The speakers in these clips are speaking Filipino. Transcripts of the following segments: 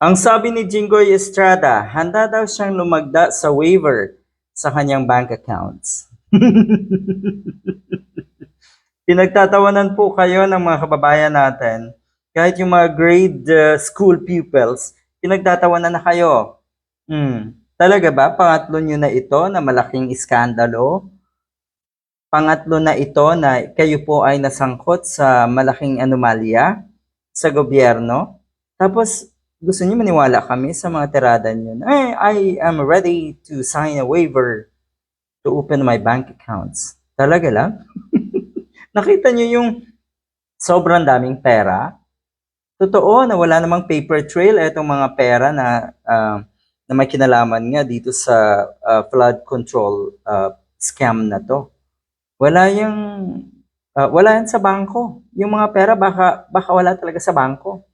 Ang sabi ni Jinggoy Estrada, handa daw siyang lumagda sa waiver sa kanyang bank accounts. Pinagtatawanan po kayo ng mga kababayan natin. Kahit yung mga grade uh, school pupils, pinagtatawanan na kayo. Hmm. Talaga ba? Pangatlo nyo na ito na malaking iskandalo? Pangatlo na ito na kayo po ay nasangkot sa malaking anomalya sa gobyerno? Tapos, gusto niyo maniwala kami sa mga tirada niyo na, "Ay, I am ready to sign a waiver to open my bank accounts. Talaga lang? Nakita niyo yung sobrang daming pera? Totoo na wala namang paper trail itong mga pera na ah, na may kinalaman nga dito sa ah, flood control ah, scam na to. Wala yung ah, wala yan sa bangko. Yung mga pera baka baka wala talaga sa bangko.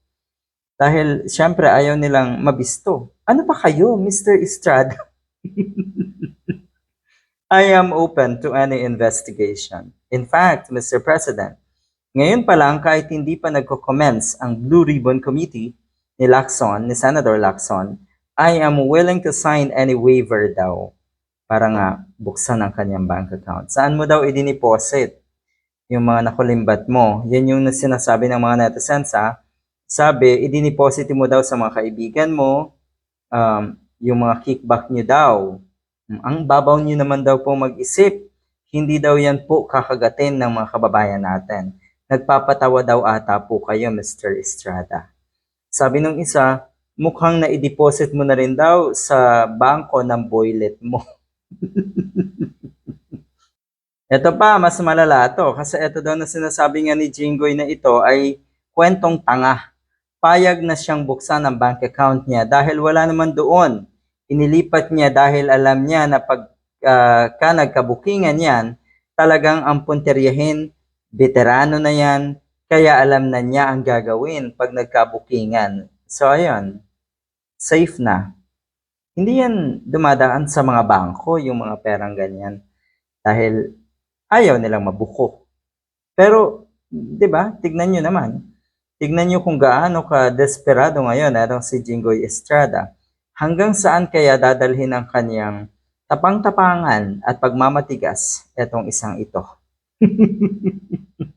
Dahil syempre ayaw nilang mabisto. Ano pa kayo, Mr. Estrada? I am open to any investigation. In fact, Mr. President, ngayon pa lang kahit hindi pa nagko-commence ang Blue Ribbon Committee ni Lacson, ni Senator Lacson, I am willing to sign any waiver daw para nga buksan ang kanyang bank account. Saan mo daw idiniposit yung mga nakulimbat mo? Yan yung sinasabi ng mga netizens ha. Sabi, idiniposit mo daw sa mga kaibigan mo, um, yung mga kickback nyo daw. Ang babaw nyo naman daw po mag-isip. Hindi daw yan po kakagatin ng mga kababayan natin. Nagpapatawa daw ata po kayo, Mr. Estrada. Sabi nung isa, mukhang na-deposit mo na rin daw sa bangko ng boylet mo. Ito pa, mas malala to. Kasi ito daw na sinasabi nga ni Jinggoy na ito ay kwentong tanga. Payag na siyang buksan ang bank account niya dahil wala naman doon. Inilipat niya dahil alam niya na pag ah, ka nagkabukingan yan, talagang ang punteryahin, veterano na yan, kaya alam na niya ang gagawin pag nagkabukingan. So ayun, safe na. Hindi yan dumadaan sa mga bangko, yung mga perang ganyan. Dahil ayaw nilang mabuko. Pero, di ba, tignan nyo naman. Tignan nyo kung gaano ka desperado ngayon atong si Jinggoy Estrada. Hanggang saan kaya dadalhin ang kanyang tapang-tapangan at pagmamatigas etong isang ito.